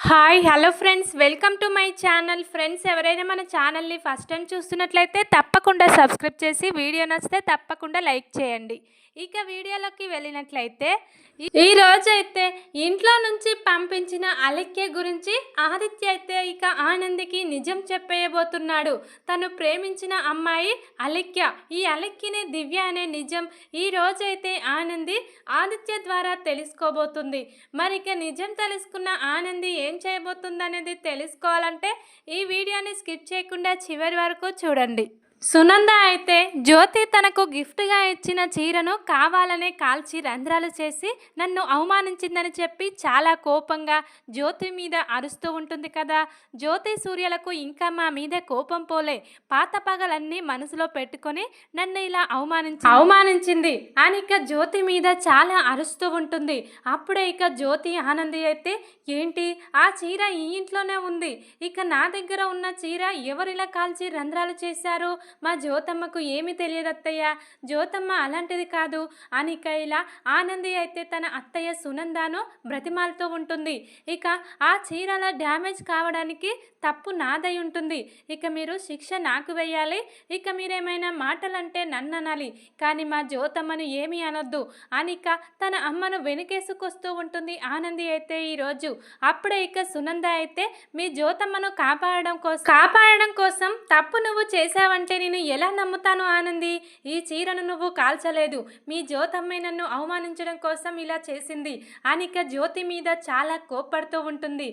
Hi hello friends. Welcome to my channel. Friends ఎవరైనా మన ఛానల్ని ఫస్ట్ టైం చూస్తున్నట్లయితే తప్పకుండా సబ్స్క్రైబ్ చేసి వీడియో నచ్చితే తప్పకుండా లైక్ చేయండి. ఇక వీడియోలోకి వెళ్ళినట్లయితే ఈ- ఇంట్లో నుంచి పంపించిన అలెక్య గురించి ఆదిత్య అయితే ఇక ఆనందికి నిజం చెప్పేయబోతున్నాడు. తను ప్రేమించిన అమ్మాయి అలెక్య. ఈ అలెక్యనే దివ్య అనే నిజం ఈ రోజైతే ఆనంది ఆదిత్య ద్వారా తెలుసుకోబోతుంది. మరి ఇక నిజం తెలుసుకున్న ఆనంది ఏ చేయబోతుంది అనేది తెలుసుకోవాలంటే ఈ వీడియోని స్కిప్ చేయకుండా చివరి వరకు చూడండి. సునంద అయితే జ్యోతి తనకు గిఫ్ట్గా ఇచ్చిన చీరను కావాలనే కాల్చి రంధ్రాలు చేసి నన్ను అవమానించిందని చెప్పి చాలా కోపంగా జ్యోతి మీద అరుస్తూ ఉంటుంది కదా. జ్యోతి సూర్యలకు ఇంకా మా మీద కోపం పోలే. పాత పగలన్నీ మనసులో పెట్టుకొని నన్ను ఇలా అవమానించి అవమానించింది అని ఇక జ్యోతి మీద చాలా అరుస్తూ ఉంటుంది. అప్పుడే ఇక జ్యోతి ఆనంది అయితే ఏంటి? ఆ చీర ఈ ఇంట్లోనే ఉంది. ఇక నా దగ్గర ఉన్న చీర ఎవరిలా కాల్చి రంధ్రాలు చేశారు? మా జ్యోతమ్మకు ఏమి తెలియదు అత్తయ్య జ్యోతమ్మ అలాంటిది కాదు. అని ఇలా ఆనంది అయితే తన అత్తయ్య సునందాను బ్రతిమాలతో ఉంటుంది. ఇక ఆ చీరల డ్యామేజ్ కావడానికి తప్పు నాదై ఉంటుంది. ఇక మీరు శిక్ష నాకు వేయాలి. ఇక మీరేమైనా మాటలంటే నన్ను అనాలి కానీ మా జ్యోతమ్మను ఏమీ అనొద్దు. అని ఇక తన అమ్మను వెనుకేసుకొస్తూ ఉంటుంది ఆనంది అయితే ఈరోజు అప్పుడే ఇక సునంద అయితే మీ జ్యోతమ్మను కాపాడడం కోసం కాపాడడం కోసం తప్పు నువ్వు చేశావంటే నేను ఎలా నమ్ముతాను ఆనంది? ఈ చీరను నువ్వు కాల్చలేదు. మీ జ్యోతమ్మే నన్ను అవమానించడం కోసం ఇలా చేసింది. అనిక జ్యోతి మీద చాలా కోప్పడుతూ ఉంటుంది.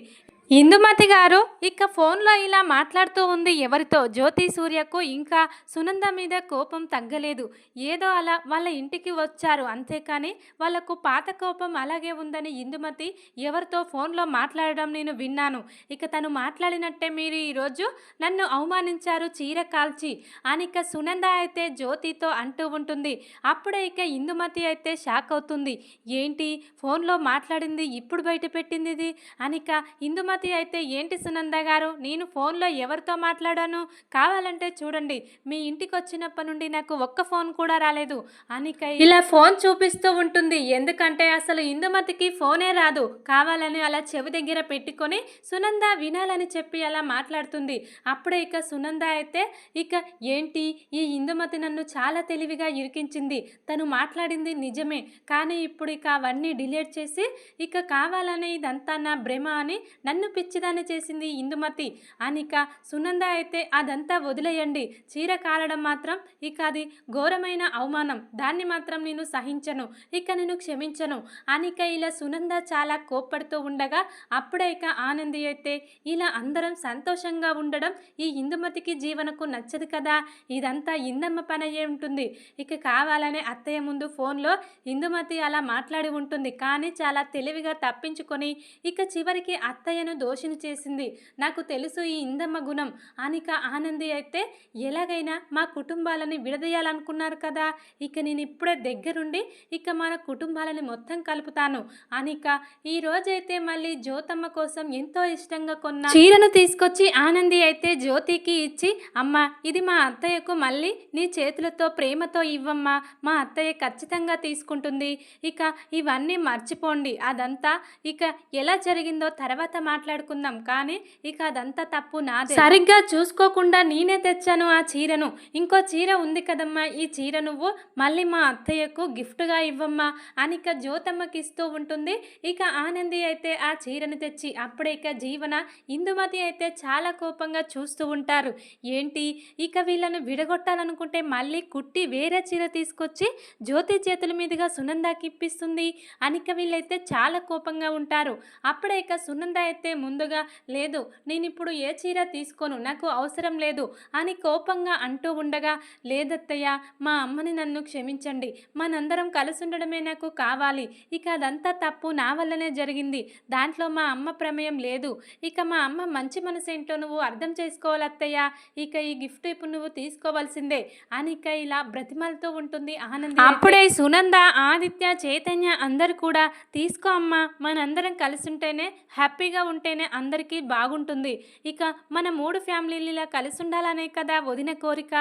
ఇందుమతి గారు ఇక ఫోన్లో ఇలా మాట్లాడుతూ ఉంది. ఎవరితో? జ్యోతి సూర్యకు ఇంకా సునంద మీద కోపం తగ్గలేదు. ఏదో అలా వాళ్ళ ఇంటికి వచ్చారు. అంతేకాని వాళ్ళకు పాత కోపం అలాగే ఉందని ఇందుమతి ఎవరితో ఫోన్లో మాట్లాడడం నేను విన్నాను. ఇక తను మాట్లాడినట్టే మీరు ఈరోజు నన్ను అవమానించారు చీర కాల్చి. అని ఇక సునంద అయితే జ్యోతితో అంటూ ఉంటుంది. అప్పుడే ఇక ఇందుమతి అయితే షాక్ అవుతుంది. ఏంటి? ఫోన్లో మాట్లాడింది ఇప్పుడు బయట పెట్టింది ఇది? అనిక ఇందుమతి అయితే ఏంటి సునంద గారు? నేను ఫోన్లో ఎవరితో మాట్లాడాను? కావాలంటే చూడండి. మీ ఇంటికి వచ్చినప్పటి నుండి నాకు ఒక్క ఫోన్ కూడా రాలేదు. అనిక ఇలా ఫోన్ చూపిస్తూ ఉంటుంది. ఎందుకంటే అసలు ఇందుమతికి ఫోనే రాదు. కావాలని అలా చెవి దగ్గర పెట్టుకొని సునంద వినాలని చెప్పి అలా మాట్లాడుతుంది. అప్పుడే ఇక సునంద అయితే ఇక ఏంటి? ఈ ఇందుమతి నన్ను చాలా తెలివిగా ఇరికించింది. తను మాట్లాడింది నిజమే. కానీ ఇప్పుడు ఇక అవన్నీ డిలీట్ చేసి ఇక కావాలని ఇదంతా నా భ్రమ అని నన్ను పిచ్చిదాన్ని చేసింది ఇందుమతి? అనిక సునంద అయితే అదంతా వదిలేయండి. చీర కాలడం మాత్రం ఇక అది ఘోరమైన అవమానం. దాన్ని మాత్రం నేను సహించను. ఇక నేను క్షమించను. అనిక ఇలా సునంద చాలా కోప్పడుతూ ఉండగా అప్పుడే ఇక ఆనంది అయితే ఇలా అందరం సంతోషంగా ఉండడం ఈ ఇందుమతికి జీవనకు నచ్చదు కదా? ఇదంతా ఇందమ్మ పని అయ్యే ఉంటుంది. ఇక కావాలనే అత్తయ్య ముందు ఫోన్లో ఇందుమతి అలా మాట్లాడి ఉంటుంది. కానీ చాలా తెలివిగా తప్పించుకొని ఇక చివరికి అత్తయ్యను దోషిని చేసింది. నాకు తెలుసు ఈ ఇందమ్మ గుణం. అనిక ఆనంది అయితే ఎలాగైనా మా కుటుంబాలని విడదీయాలనుకున్నారు కదా. ఇక నేను ఇప్పుడే దగ్గరుండి ఇక మన కుటుంబాలని మొత్తం కలుపుతాను. అనిక ఈ రోజైతే మళ్ళీ జ్యోతమ్మ కోసం ఎంతో ఇష్టంగా కొన్న చీరను తీసుకొచ్చి ఆనంది అయితే జ్యోతికి ఇచ్చి అమ్మ ఇది మా అత్తయ్యకు మళ్ళీ నీ చేతులతో ప్రేమతో ఇవ్వమ్మా. మా అత్తయ్య ఖచ్చితంగా తీసుకుంటుంది. ఇక ఇవన్నీ మర్చిపోండి. అదంతా ఇక ఎలా జరిగిందో తర్వాత మాట్లాడుకుందాం. కానీ ఇక అదంతా తప్పు నాదే. సరిగ్గా చూసుకోకుండా నేనే తెచ్చాను ఆ చీరను. ఇంకో చీర ఉంది కదమ్మా ఈ చీర నువ్వు మళ్ళీ మా అత్తయ్యకు గిఫ్ట్గా ఇవ్వమ్మా అని ఇక జ్యోతమ్మకి ఇస్తూ ఉంటుంది. ఇక ఆనంది అయితే ఆ చీరను తెచ్చి అప్పుడే ఇక జీవన ఇందుమతి అయితే చాలా కోపంగా చూస్తూ ఉంటారు. ఏంటి? ఇక వీళ్ళను విడగొట్టాలనుకుంటే మళ్ళీ కుట్టి వేరే చీర తీసుకొచ్చి జ్యోతి చేతుల మీదుగా సునందాకి ఇప్పిస్తుంది అనిక వీళ్ళైతే చాలా కోపంగా ఉంటారు. అప్పుడే ఇక సునంద అయితే ముందుగా లేదు నేను ఇప్పుడు ఏ చీర తీసుకోను నాకు అవసరం లేదు అని కోపంగా అంటూ ఉండగా లేదత్తయ్య మా అమ్మని నన్ను క్షమించండి. మనందరం కలిసి ఉండడమే నాకు కావాలి. ఇక అదంతా తప్పు నా వల్లనే జరిగింది. దాంట్లో మా అమ్మ ప్రమేయం లేదు. ఇక మా అమ్మ మంచి మనసు ఏంటో నువ్వు అర్థం చేసుకోవాలత్తయ్య. ఇక ఈ గిఫ్ట్ ఇప్పుడు నువ్వు తీసుకోవాల్సిందే అని ఇక ఇలా బ్రతిమలతో ఉంటుంది ఆనంది. అప్పుడే సునంద ఆదిత్య చైతన్య అందరు కూడా తీసుకో అమ్మా మనందరం కలిసి ఉంటేనే హ్యాపీగా ఉంటేనే అందరికీ బాగుంటుంది. ఇక మన మూడు ఫ్యామిలీలు ఇలా కలిసి ఉండాలనే కదా వదిన కోరిక?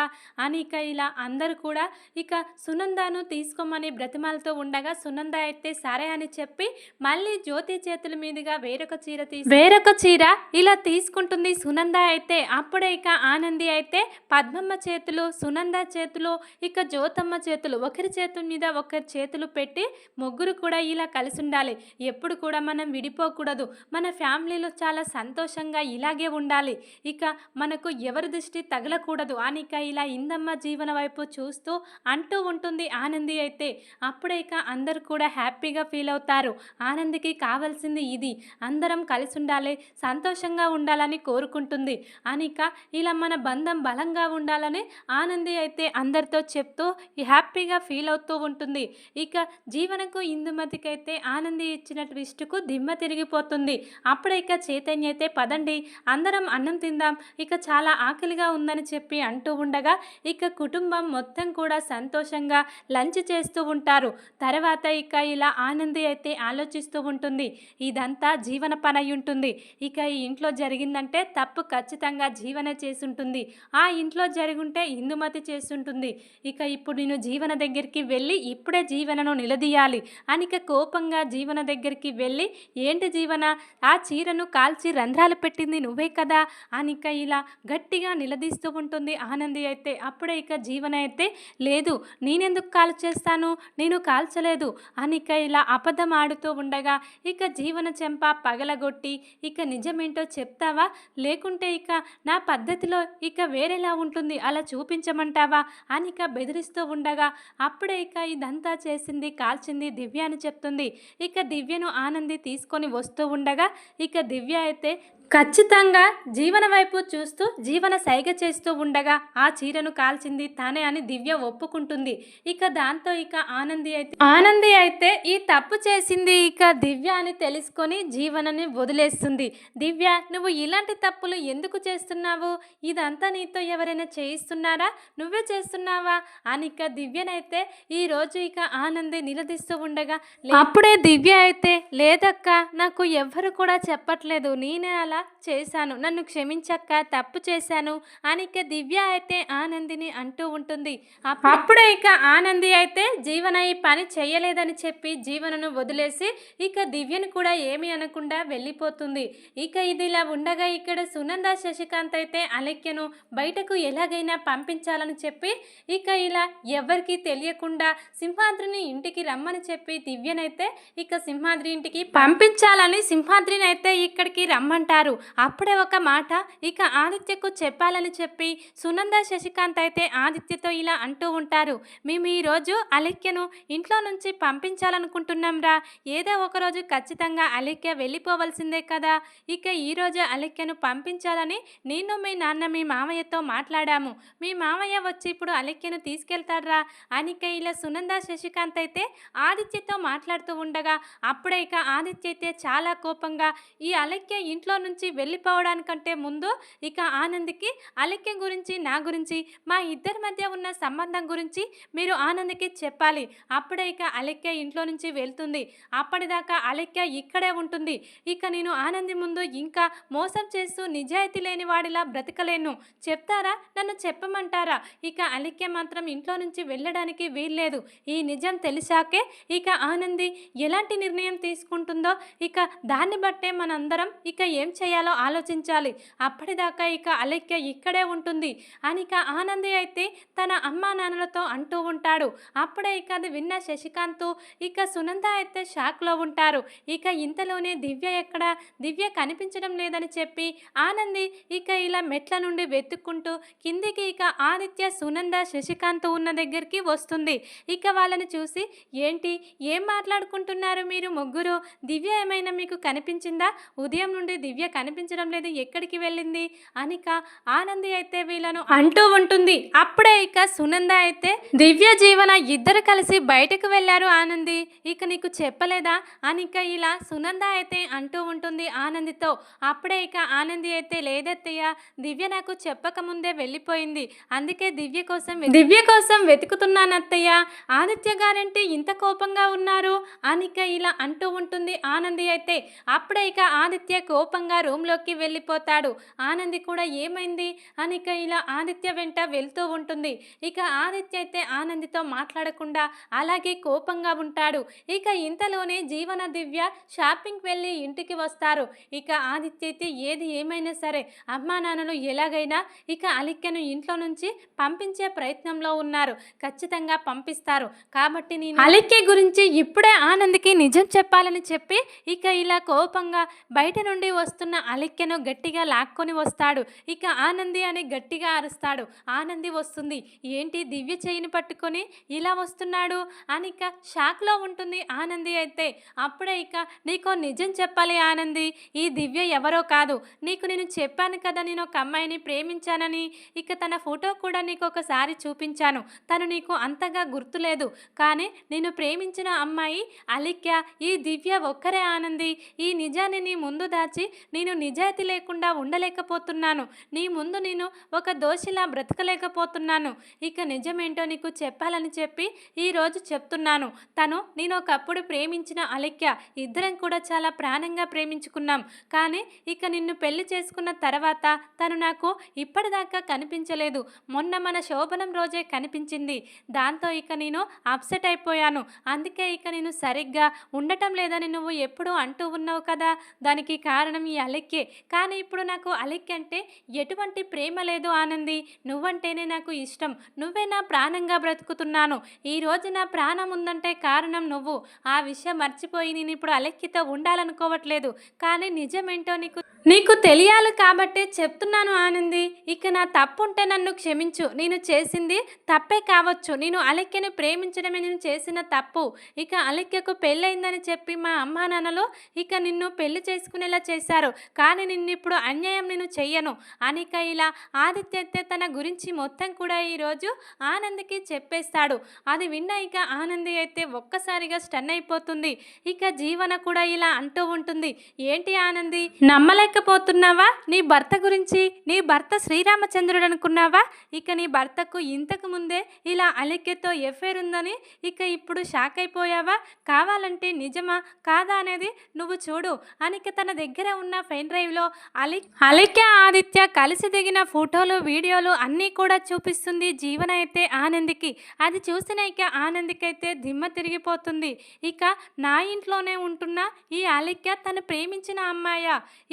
అని ఇక ఇలా అందరూ కూడా ఇక సునందాను తీసుకోమని బ్రతిమాలతో ఉండగా సునంద అయితే సరే అని చెప్పి మళ్ళీ జ్యోతి చేతుల మీదుగా వేరొక చీర తీసి వేరొక చీర ఇలా తీసుకుంటుంది సునంద అయితే. అప్పుడే ఇక ఆనంది అయితే పద్మమ్మ చేతులు సునంద చేతులు ఇక జ్యోతమ్మ చేతులు ఒకరి చేతుల మీద ఒకరి చేతులు పెట్టి ముగ్గురు కూడా ఇలా కలిసి ఉండాలి. ఎప్పుడు కూడా మనం విడిపోకూడదు. మన ఫ్యామిలీలో చాలా సంతోషంగా ఇలాగే ఉండాలి. ఇక మనకు ఎవరి దృష్టి తగలకూడదు. అనిక ఇలా ఇందమ్మ జీవన వైపు చూస్తూ అంటూ ఉంటుంది ఆనంది అయితే. అప్పుడే ఇక అందరు కూడా హ్యాపీగా ఫీల్ అవుతారు. ఆనందికి కావాల్సింది ఇది. అందరం కలిసి ఉండాలి సంతోషంగా ఉండాలని కోరుకుంటుంది. అనిక ఇలా మన బంధం బలంగా ఉండాలని ఆనంది అయితే అందరితో చెప్తూ హ్యాపీగా ఫీల్ అవుతూ ఉంటుంది. ఇక జీవనకు ఇందుమతికైతే అయితే ఆనంది ఇచ్చిన ట్విస్ట్కు దిమ్మ తిరిగిపోతుంది. అప్పుడే ఇక చైతన్య అయితే పదండి అందరం అన్నం తిందాం ఇక చాలా ఆకలిగా ఉందని చెప్పి అంటూ ఉండగా ఇక కుటుంబం మొత్తం కూడా సంతోషంగా లంచ్ చేస్తూ ఉంటారు. తర్వాత ఇక ఇలా ఆనంది అయితే ఆలోచిస్తూ ఉంటుంది. ఇదంతా జీవన పని అయి ఉంటుంది ఇక ఈ ఇంట్లో జరిగిందంటే తప్పు ఖచ్చితంగా జీవన చేసుంటుంది. ఆ ఇంట్లో జరుగుంటే ఇందుమతి చేస్తుంటుంది ఇక ఇప్పుడు నేను జీవన దగ్గరికి వెళ్ళి ఇప్పుడే జీవనను నిలదీయాలి. అనిక కోపంగా జీవన దగ్గరికి వెళ్ళి ఏంటి జీవన? ఆ చీర చీరను కాల్చి రంధ్రాలు పెట్టింది నువ్వే కదా? అనిక ఇలా గట్టిగా నిలదీస్తూ ఉంటుంది ఆనంది అయితే. అప్పుడే ఇక జీవన అయితే లేదు నేనెందుకు కాల్ చేస్తాను? నేను కాల్చలేదు. అనిక ఇలా అబద్ధం ఆడుతూ ఉండగా ఇక జీవన చెంప పగలగొట్టి ఇక నిజమేంటో చెప్తావా? లేకుంటే ఇక నా పద్ధతిలో ఇక వేరేలా ఉంటుంది అలా చూపించమంటావా? అని ఇక బెదిరిస్తూ ఉండగా అప్పుడే ఇక ఇదంతా చేసింది కాల్చింది దివ్య అని చెప్తుంది. ఇక దివ్యను ఆనంది తీసుకొని వస్తూ ఉండగా ఇక దివ్య అయితే ఖచ్చితంగా జీవన వైపు చూస్తూ జీవన సైగ చేస్తూ ఉండగా ఆ చీరను కాల్చింది తానే అని దివ్య ఒప్పుకుంటుంది. ఇక దాంతో ఇక ఆనంది అయితే ఆనంది అయితే ఈ తప్పు చేసింది ఇక దివ్య అని తెలుసుకొని జీవనని వదిలేస్తుంది. దివ్య నువ్వు ఇలాంటి తప్పులు ఎందుకు చేస్తున్నావు? ఇదంతా నీతో ఎవరైనా చేయిస్తున్నారా? నువ్వే చేస్తున్నావా? అని ఇక దివ్యనైతే ఈ రోజు ఇక ఆనంది నిలదీస్తూ ఉండగా అప్పుడే దివ్య అయితే లేదక్క నాకు ఎవ్వరు కూడా చెప్పట్లేదు. నేనే అలా చేశాను. నన్ను క్షమించక్క తప్పు చేశాను. అని ఇక దివ్య అయితే ఆనందిని అంటూ ఉంటుంది. అప్పుడే ఇక ఆనంది అయితే జీవన ఈ పని చేయలేదని చెప్పి జీవనను వదిలేసి ఇక దివ్యను కూడా ఏమీ అనకుండా వెళ్ళిపోతుంది. ఇక ఇది ఇలా ఉండగా ఇక్కడ సునంద శశికాంత్ అయితే అలెక్యను బయటకు ఎలాగైనా పంపించాలని చెప్పి ఇక ఇలా ఎవరికి తెలియకుండా సింహాద్రిని ఇంటికి రమ్మని చెప్పి దివ్యనైతే ఇక సింహాద్రి ఇంటికి పంపించాలని సింహాద్రిని అయితే ఇక్కడికి రమ్మంటారు. అప్పుడే ఒక మాట ఇక ఆదిత్యకు చెప్పాలని చెప్పి సునంద శశికాంత్ అయితే ఆదిత్యతో ఇలా అంటూ ఉంటారు. మేము ఈరోజు అలిఖ్యను ఇంట్లో నుంచి పంపించాలనుకుంటున్నాం రా. ఏదో ఒకరోజు ఖచ్చితంగా అలిఖ్య వెళ్ళిపోవలసిందే కదా. ఇక ఈరోజు అలిఖ్యను పంపించాలని నేను మీ నాన్న మీ మామయ్యతో మాట్లాడాము. మీ మామయ్య వచ్చి ఇప్పుడు అలిఖ్యను తీసుకెళ్తాడ్రా అనిక ఇలా సునంద శశికాంత్ అయితే ఆదిత్యతో మాట్లాడుతూ ఉండగా అప్పుడే ఇక ఆదిత్య అయితే చాలా కోపంగా ఈ అలక్య ఇంట్లో నుంచి వెళ్ళిపోవడానికంటే ముందు ఇక ఆనంద్కి అలక్యం గురించి నా గురించి మా ఇద్దరి మధ్య ఉన్న సంబంధం గురించి మీరు ఆనంద్కి చెప్పాలి. అప్పుడే ఇక అలెక్య ఇంట్లో నుంచి వెళ్తుంది. అప్పటిదాకా అలెక్య ఇక్కడే ఉంటుంది. ఇక నేను ఆనంది ముందు ఇంకా మోసం చేస్తూ నిజాయితీ లేని వాడిలా బ్రతకలేను. చెప్తారా? నన్ను చెప్పమంటారా? ఇక అలెక్య మాత్రం ఇంట్లో నుంచి వెళ్ళడానికి వీల్లేదు. ఈ నిజం తెలిసాకే ఇక ఆనంది ఎలాంటి నిర్ణయం తీసుకుంటుందో ఇక దాన్ని బట్టే మనందరం ఇక ఏం చేయాలి ఆలోచించాలి? అప్పటిదాకా ఇక అలెక్య ఇక్కడే ఉంటుంది. అని ఇక ఆనంది అయితే తన అమ్మా నాన్నలతో అంటూ ఉంటాడు. అప్పుడే ఇక అది విన్న శశికాంత్ ఇక సునంద అయితే షాక్లో ఉంటారు. ఇక ఇంతలోనే దివ్య ఎక్కడ? దివ్య కనిపించడం లేదని చెప్పి ఆనంది ఇక ఇలా మెట్ల నుండి వెతుక్కుంటూ కిందికి ఇక ఆదిత్య సునంద శశికాంత్ ఉన్న దగ్గరికి వస్తుంది. ఇక వాళ్ళని చూసి ఏంటి? ఏం మాట్లాడుకుంటున్నారు మీరు ముగ్గురు? దివ్య ఏమైనా మీకు కనిపించిందా? ఉదయం నుండి దివ్య కనిపించడం లేదు. ఎక్కడికి వెళ్ళింది? అనిక ఆనంది అయితే వీళ్ళను అంటూ ఉంటుంది. అప్పుడే ఇక సునంద అయితే దివ్య జీవన ఇద్దరు కలిసి బయటకు వెళ్ళారు ఆనంది. ఇక నీకు చెప్పలేదా? అనిక ఇలా సునంద అయితే అంటూ ఉంటుంది ఆనందితో. అప్పుడే ఇక ఆనంది అయితే లేదత్తయ్య దివ్య నాకు చెప్పకముందే వెళ్ళిపోయింది. అందుకే దివ్య కోసం దివ్య కోసం వెతుకుతున్నాను అత్తయ్య ఆదిత్య గారంటే ఇంత కోపంగా ఉన్నారు? అనిక ఇలా అంటూ ఉంటుంది ఆనంది అయితే. అప్పుడే ఇక ఆదిత్య కోపంగా రూమ్లోకి వెళ్ళిపోతాడు. ఆనంది కూడా ఏమైంది? అనిక ఇలా ఆదిత్య వెంట వెళ్తూ ఉంటుంది. ఇక ఆదిత్య అయితే ఆనందితో మాట్లాడకుండా అలాగే కోపంగా ఉంటాడు. ఇక ఇంతలోనే జీవన దివ్య షాపింగ్ వెళ్ళి ఇంటికి వస్తారు. ఇక ఆదిత్య అయితే ఏది ఏమైనా సరే అమ్మా నాన్నలు ఎలాగైనా ఇక అలిక్యను ఇంట్లో నుంచి పంపించే ప్రయత్నంలో ఉన్నారు. ఖచ్చితంగా పంపిస్తారు. కాబట్టి నేను అలిక్య గురించి ఇప్పుడే ఆనంద్కి నిజం చెప్పాలని చెప్పి ఇక ఇలా కోపంగా బయట నుండి వస్తున్న అలిక్యను గట్టిగా లాక్కొని వస్తాడు. ఇక ఆనంది అని గట్టిగా అరుస్తాడు. ఆనంది వస్తుంది. ఏంటి దివ్య చేయిని పట్టుకొని ఇలా వస్తున్నాడు? అని ఇక షాక్లో ఉంటుంది ఆనంది అయితే. అప్పుడే ఇక నీకో నిజం చెప్పాలి ఆనంది. ఈ దివ్య ఎవరో కాదు. నీకు నేను చెప్పాను కదా నేను ఒక అమ్మాయిని ప్రేమించానని. ఇక తన ఫోటో కూడా నీకు ఒకసారి చూపించాను. తను నీకు అంతగా గుర్తులేదు కానీ నేను ప్రేమించిన అమ్మాయి అలిక్య. ఈ దివ్య ఒక్కరే ఆనంది. ఈ నిజాన్ని నీ ముందు దాచి నేను నిజాయితీ లేకుండా ఉండలేకపోతున్నాను. నీ ముందు నేను ఒక దోషిలా బ్రతకలేకపోతున్నాను. ఇక నిజమేంటో నీకు చెప్పాలని చెప్పి ఈరోజు చెప్తున్నాను. తను నేను ఒకప్పుడు ప్రేమించిన అలెక్య ఇద్దరం కూడా చాలా ప్రాణంగా ప్రేమించుకున్నాం. కానీ ఇక నిన్ను పెళ్ళి చేసుకున్న తర్వాత తను నాకు ఇప్పటిదాకా కనిపించలేదు. మొన్న మన శోభనం రోజే కనిపించింది. దాంతో ఇక నేను అప్సెట్ అయిపోయాను. అందుకే ఇక నేను సరిగ్గా ఉండటం లేదని నువ్వు ఎప్పుడూ అంటూ ఉన్నావు కదా. దానికి కారణం ఈ అలెక్కే. కానీ ఇప్పుడు నాకు అలెక్కి అంటే ఎటువంటి ప్రేమ లేదు ఆనంది. నువ్వంటేనే నాకు ఇష్టం. నువ్వే నా ప్రాణంగా బ్రతుకుతున్నాను. ఈ రోజు నా ప్రాణం ఉందంటే కారణం నువ్వు. ఆ విషయం మర్చిపోయి నేను ఇప్పుడు అలెక్కితో ఉండాలనుకోవట్లేదు. కానీ నిజమేంటో నీకు నీకు తెలియాలి కాబట్టే చెప్తున్నాను ఆనంది. ఇక నా తప్పు ఉంటే నన్ను క్షమించు. నేను చేసింది తప్పే కావచ్చు. నేను అలెక్యను ప్రేమించడమే నేను చేసిన తప్పు. ఇక అలెక్యకు పెళ్ళయిందని చెప్పి మా అమ్మా నాన్నలు ఇక నిన్ను పెళ్ళి చేసుకునేలా చేశారు. కానీ నిన్ను ఇప్పుడు అన్యాయం నేను చెయ్యను. అనిక ఇలా ఆదిత్య తన గురించి మొత్తం కూడా ఈరోజు ఆనంద్కి చెప్పేస్తాడు. అది విన్న ఇక ఆనంది అయితే ఒక్కసారిగా స్టన్ అయిపోతుంది. ఇక జీవన కూడా ఇలా అంటూ ఉంటుంది. ఏంటి ఆనంది? నమ్మలేకపోతున్నావా నీ భర్త గురించి నీ భర్త శ్రీరామచంద్రుడు అనుకున్నావా ఇక నీ భర్తకు ఇంతకు ముందే ఇలా అలిక్యతో ఎఫ్ఐఆర్ ఉందని ఇక ఇప్పుడు షాక్ అయిపోయావా? కావాలంటే నిజమా? కాదా అనేది నువ్వు చూడు. అనిక తన దగ్గర ఉన్న పెన్ డ్రైవ్లో అలి అలిక్య ఆదిత్య కలిసి దిగిన ఫోటోలు వీడియోలు అన్నీ కూడా చూపిస్తుంది జీవన అయితే ఆనందికి. అది చూసిన ఇక ఆనందికైతే దిమ్మ తిరిగిపోతుంది. ఇక నా ఇంట్లోనే ఉంటున్న ఈ అలిక్య తను ప్రేమించిన అమ్మాయ?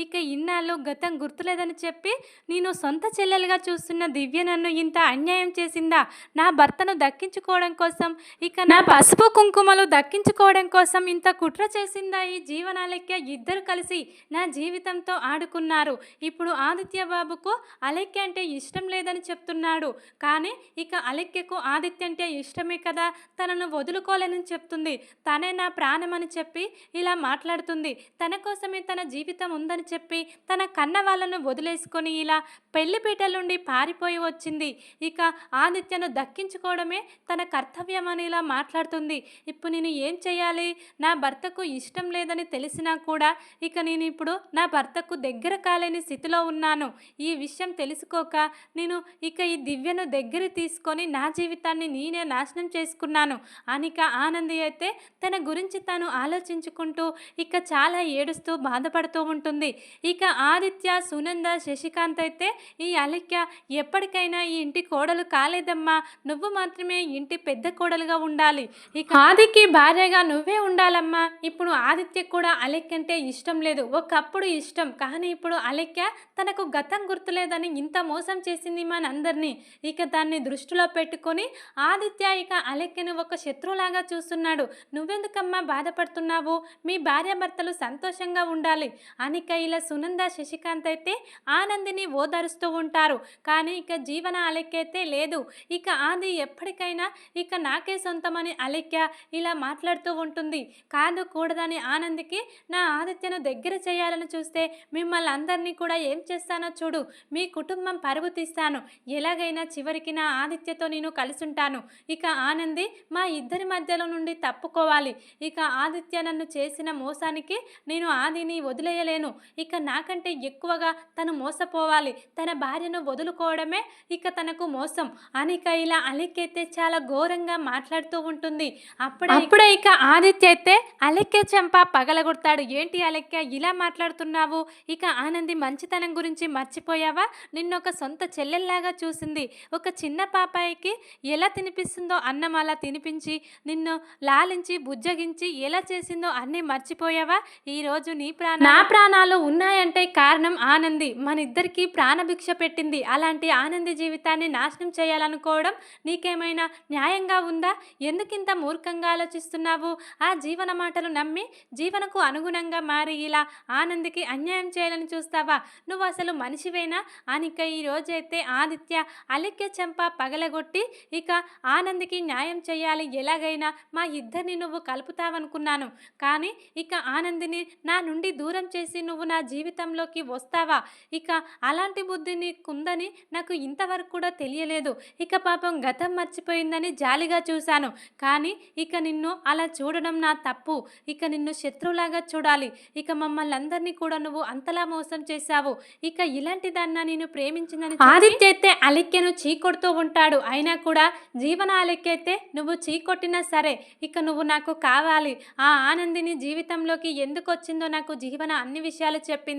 ఇక ఇన్నాళ్ళు గతం గుర్తులేదని చెప్పి నేను సొంత చెల్లెలుగా చూస్తున్న దివ్య నన్ను ఇంత అన్యాయం చేసిందా? నా భర్తను దక్కించుకోవడం కోసం ఇక నా పసుపు కుంకుమలు దక్కించుకోవడం కోసం ఇంత కుట్ర చేసిందా ఈ జీవనాలెక్య ఇద్దరు కలిసి? నా జీవితంతో ఆడుకున్నారు. ఇప్పుడు ఆదిత్య బాబుకు అలెక్య అంటే ఇష్టం లేదని చెప్తున్నాడు. కానీ ఇక అలెక్యకు ఆదిత్య అంటే ఇష్టమే కదా? తనను వదులుకోలేనని చెప్తుంది. తనే నా ప్రాణమని చెప్పి ఇలా మాట్లాడుతుంది. తన కోసమే తన జీవితం ఉందని చెప్పి తన కన్న వాళ్ళను వదిలేసుకొని ఇలా పెళ్ళిపీటల నుండి పారిపోయి వచ్చింది. ఇక ఆదిత్యను దక్కించుకోవడమే తన కర్తవ్యం అని ఇలా మాట్లాడుతుంది. ఇప్పుడు నేను ఏం చేయాలి? నా భర్తకు ఇష్టం లేదని తెలిసినా కూడా ఇక నేను ఇప్పుడు నా భర్తకు దగ్గర కాలేని స్థితిలో ఉన్నాను. ఈ విషయం తెలుసుకోక నేను ఇక ఈ దివ్యను దగ్గర తీసుకొని నా జీవితాన్ని నేనే నాశనం చేసుకున్నాను. అనిక ఆనంది అయితే తన గురించి తాను ఆలోచించుకుంటూ ఇక చాలా ఏడుస్తూ బాధపడుతూ ఉంటుంది. ఇక ఆదిత్య సునంద శశికాంత్ అయితే ఈ అలిక్య ఎప్పటికైనా ఈ ఇంటి కోడలు కాలేదమ్మా. నువ్వు మాత్రమే ఇంటి పెద్ద కోడలుగా ఉండాలి. ఇక ఆదికి భార్యగా నువ్వే ఉండాలమ్మా. ఇప్పుడు ఆదిత్య కూడా అలెక్య అంటే ఇష్టం లేదు. ఒకప్పుడు ఇష్టం. కానీ ఇప్పుడు అలెక్య తనకు గతం గుర్తులేదని ఇంత మోసం చేసింది మనందరినీ. ఇక దాన్ని దృష్టిలో పెట్టుకొని ఆదిత్య ఇక అలెక్యను ఒక శత్రువులాగా చూస్తున్నాడు. నువ్వెందుకమ్మా బాధపడుతున్నావు? మీ భార్యాభర్తలు సంతోషంగా ఉండాలి. అనిక ఇలా సునంద శశికాంత్ అయితే ఆనందిని ఓదారుస్తూ ఉంటారు. కానీ ఇక జీవన అలెక్కైతే లేదు. ఇక ఆది ఎప్పటికైనా ఇక నాకే సొంతమని అలెక్య ఇలా మాట్లాడుతూ ఉంటుంది. కాదు కూడదని ఆనందికి నా ఆదిత్యను దగ్గర చేయాలని చూస్తే మిమ్మల్ని అందరినీ కూడా ఏం చేస్తానో చూడు. మీ కుటుంబం పరుగు తీస్తాను. ఎలాగైనా చివరికి నా ఆదిత్యతో నేను కలిసుంటాను. ఇక ఆనంది మా ఇద్దరి మధ్యలో నుండి తప్పుకోవాలి. ఇక ఆదిత్య నన్ను చేసిన మోసానికి నేను ఆదిని వదిలేయలేను. ఇక నాకంటే ఎక్కువగా తను మోసపోవాలి. తన భార్యను వదులుకోవడమే ఇక తనకు మోసం. అనిక ఇలా అలెక్కైతే చాలా ఘోరంగా మాట్లాడుతూ ఉంటుంది. అప్పుడే అప్పుడే ఇక ఆదిత్య అయితే అలెక్కే చెంప పగలగొడతాడు. ఏంటి అలెక్క ఇలా మాట్లాడుతున్నావు? ఇక ఆనంది మంచితనం గురించి మర్చిపోయావా? నిన్ను ఒక సొంత చెల్లెల్లాగా చూసింది. ఒక చిన్న పాపాయికి ఎలా తినిపిస్తుందో అన్నం అలా తినిపించి నిన్ను లాలించి బుజ్జగించి ఎలా చేసిందో అన్నీ మర్చిపోయావా? ఈరోజు నీ ప్రాణ నా ప్రాణాలు అంటే కారణం ఆనంది. మన ఇద్దరికి ప్రాణభిక్ష పెట్టింది. అలాంటి ఆనంది జీవితాన్ని నాశనం చేయాలనుకోవడం నీకేమైనా న్యాయంగా ఉందా? ఎందుకింత మూర్ఖంగా ఆలోచిస్తున్నావు? ఆ జీవన మాటలు నమ్మి జీవనకు అనుగుణంగా మారి ఇలా ఆనందికి అన్యాయం చేయాలని చూస్తావా? నువ్వు అసలు మనిషివేనా? అనిక ఈ రోజైతే ఆదిత్య అలిక్య చెంప పగలగొట్టి ఇక ఆనందికి న్యాయం చేయాలి. ఎలాగైనా మా ఇద్దరిని నువ్వు కలుపుతావనుకున్నాను. కానీ ఇక ఆనందిని నా నుండి దూరం చేసి నువ్వు నా జీవితంలోకి వస్తావా? ఇక అలాంటి బుద్ధి నీకుందని నాకు ఇంతవరకు కూడా తెలియలేదు. ఇక పాపం గతం మర్చిపోయిందని జాలిగా చూశాను. కానీ ఇక నిన్ను అలా చూడడం నా తప్పు. ఇక నిన్ను శత్రువులాగా చూడాలి. ఇక మమ్మల్ని అందరినీ కూడా నువ్వు అంతలా మోసం చేశావు. ఇక ఇలాంటి దాన్న నేను ప్రేమించిందని ఆదిత్య అయితే అలెక్యను చీకొడుతూ ఉంటాడు. అయినా కూడా జీవన అలిక్యైతే నువ్వు చీకొట్టినా సరే ఇక నువ్వు నాకు కావాలి. ఆ ఆనందిని జీవితంలోకి ఎందుకు వచ్చిందో నాకు జీవన అన్ని విషయాలు చెప్పింది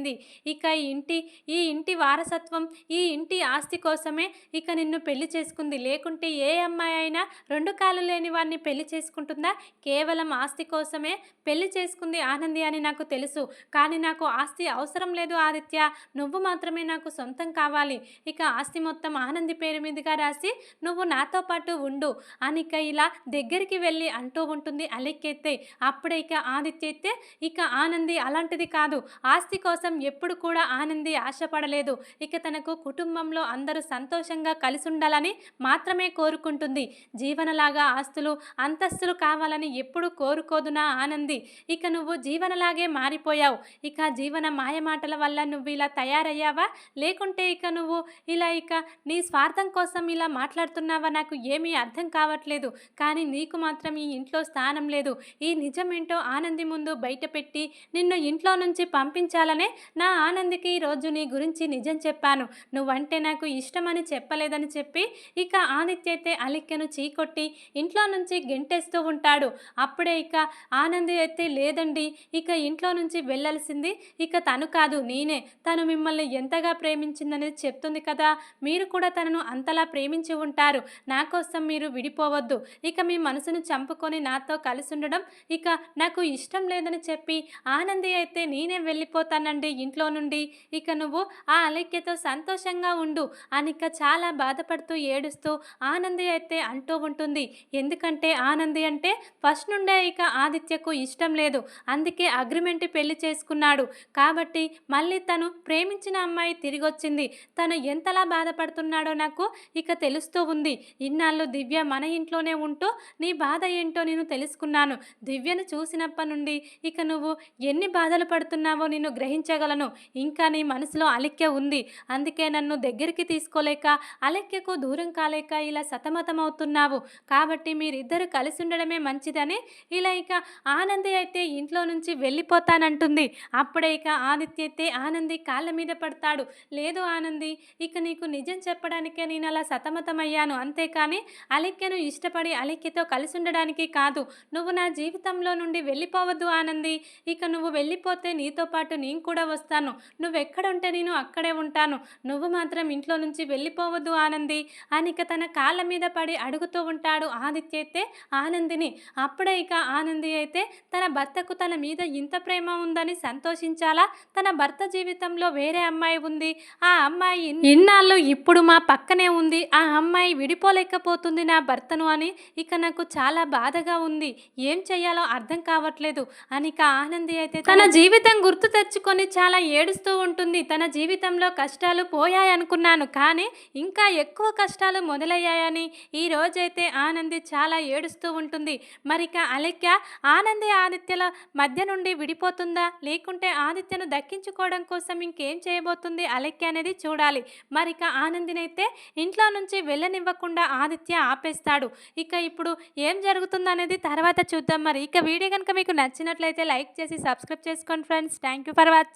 ఇక ఈ ఇంటి ఈ ఇంటి వారసత్వం ఈ ఇంటి ఆస్తి కోసమే ఇక నిన్ను పెళ్ళి చేసుకుంది. లేకుంటే ఏ అమ్మాయి అయినా రెండు కాలు లేని వాడిని పెళ్ళి చేసుకుంటుందా? కేవలం ఆస్తి కోసమే పెళ్ళి చేసుకుంది ఆనంది అని నాకు తెలుసు. కానీ నాకు ఆస్తి అవసరం లేదు ఆదిత్య. నువ్వు మాత్రమే నాకు సొంతం కావాలి. ఇక ఆస్తి మొత్తం ఆనంది పేరు మీదుగా రాసి నువ్వు నాతో పాటు ఉండు అని ఇక ఇలా దగ్గరికి వెళ్ళి అంటూ ఉంటుంది అలెక్కెత్తే. అప్పుడే ఇక ఆదిత్య అయితే ఇక ఆనంది అలాంటిది కాదు. ఆస్తి కోసం ఎప్పుడు కూడా ఆనంది ఆశపడలేదు. ఇక తనకు కుటుంబంలో అందరూ సంతోషంగా కలిసి ఉండాలని మాత్రమే కోరుకుంటుంది. జీవనలాగా ఆస్తులు అంతస్తులు కావాలని ఎప్పుడు కోరుకోదు నా ఆనంది? ఇక నువ్వు జీవనలాగే మారిపోయావు. ఇక జీవన మాయమాటల వల్ల నువ్వు ఇలా తయారయ్యావా? లేకుంటే ఇక నువ్వు ఇలా ఇక నీ స్వార్థం కోసం ఇలా మాట్లాడుతున్నావా? నాకు ఏమీ అర్థం కావట్లేదు. కానీ నీకు మాత్రం ఈ ఇంట్లో స్థానం లేదు. ఈ నిజమేంటో ఆనంది ముందు బయటపెట్టి నిన్ను ఇంట్లో నుంచి పంపించాలనే నా ఆనందికి ఈరోజు నీ గురించి నిజం చెప్పాను. నువ్వంటే నాకు ఇష్టమని చెప్పలేదని చెప్పి ఇక ఆదిత్య అయితే అలిక్యను చీకొట్టి ఇంట్లో నుంచి గెంటేస్తూ ఉంటాడు. అప్పుడే ఇక ఆనంది అయితే లేదండి. ఇక ఇంట్లో నుంచి వెళ్ళాల్సింది ఇక తను కాదు నేనే. తను మిమ్మల్ని ఎంతగా ప్రేమించిందనేది చెప్తుంది కదా. మీరు కూడా తనను అంతలా ప్రేమించి ఉంటారు. నా కోసం మీరు విడిపోవద్దు. ఇక మీ మనసును చంపుకొని నాతో కలిసి ఉండడం ఇక నాకు ఇష్టం లేదని చెప్పి ఆనంది అయితే నేనే వెళ్ళిపోతానండి ఇంట్లో నుండి. ఇక నువ్వు ఆ అలెక్యతో సంతోషంగా ఉండు. అనిక చాలా బాధపడుతూ ఏడుస్తూ ఆనంది అయితే అంటూ ఉంటుంది. ఎందుకంటే ఆనంది అంటే ఫస్ట్ నుండే ఇక ఆదిత్యకు ఇష్టం లేదు. అందుకే అగ్రిమెంట్ పెళ్ళి చేసుకున్నాడు. కాబట్టి మళ్ళీ తను ప్రేమించిన అమ్మాయి తిరిగి వచ్చింది తను ఎంతలా బాధపడుతున్నాడో నాకు ఇక తెలుస్తూ ఉంది. ఇన్నాళ్ళు దివ్య మన ఇంట్లోనే ఉంటూ నీ బాధ ఏంటో నేను తెలుసుకున్నాను. దివ్యను చూసినప్పటి నుండి ఇక నువ్వు ఎన్ని బాధలు పడుతున్నావో నేను గ్రహించగలను ఇంకా నీ మనసులో అలెక్య ఉంది. అందుకే నన్ను దగ్గరికి తీసుకోలేక అలెక్యకు దూరం కాలేక ఇలా సతమతమవుతున్నావు. కాబట్టి మీరిద్దరు కలిసి ఉండడమే మంచిదని ఇలా ఇక ఆనంది అయితే ఇంట్లో నుంచి వెళ్ళిపోతానంటుంది. అప్పుడే ఇక ఆదిత్య అయితే ఆనంది కాళ్ళ మీద పడతాడు. లేదు ఆనంది ఇక నీకు నిజం చెప్పడానికే నేను అలా సతమతమయ్యాను. అంతేకాని అలెక్యను ఇష్టపడి అలెక్యతో కలిసి ఉండడానికి కాదు. నువ్వు నా జీవితంలో నుండి వెళ్ళిపోవద్దు ఆనంది. ఇక నువ్వు వెళ్ళిపోతే నీతో పాటు నేను కూడా వస్తాను. నువ్వు ఎక్కడ ఉంటే నేను అక్కడే ఉంటాను. నువ్వు మాత్రం ఇంట్లో నుంచి వెళ్ళిపోవద్దు ఆనంది. అని ఇక తన కాళ్ళ మీద పడి అడుగుతూ ఉంటాడు ఆదిత్య అయితే ఆనందిని. అప్పుడే ఇక ఆనంది అయితే తన భర్తకు తన మీద ఇంత ప్రేమ ఉందని సంతోషించాలా? తన భర్త జీవితంలో వేరే అమ్మాయి ఉంది. ఆ అమ్మాయి ఇన్- ఇన్నాళ్ళు ఇప్పుడు మా పక్కనే ఉంది. ఆ అమ్మాయి విడిపోలేకపోతుంది నా భర్తను అని ఇక నాకు చాలా బాధగా ఉంది. ఏం చెయ్యాలో అర్థం కావట్లేదు. అని ఇక ఆనంది అయితే తన జీవితం గుర్తు తెచ్చుకొని అప్పుడు చాలా ఏడుస్తూ ఉంటుంది. తన జీవితంలో కష్టాలు పోయాయనుకున్నాను కానీ ఇంకా ఎక్కువ కష్టాలు మొదలయ్యాయని ఈ రోజైతే ఆనంది చాలా ఏడుస్తూ ఉంటుంది. మరిక అలెక్య ఆనంది ఆదిత్యల మధ్య నుండి విడిపోతుందా? లేకుంటే ఆదిత్యను దక్కించుకోవడం కోసం ఇంకేం చేయబోతుంది అలెక్య అనేది చూడాలి. మరిక ఆనందినైతే ఇంట్లో నుంచి వెళ్ళనివ్వకుండా ఆదిత్య ఆపేస్తాడు. ఇక ఇప్పుడు ఏం జరుగుతుందనేది తర్వాత చూద్దాం. మరి ఇక వీడియో కనుక మీకు నచ్చినట్లయితే లైక్ చేసి సబ్స్క్రైబ్ చేసుకోండి friends. Thank you for watching.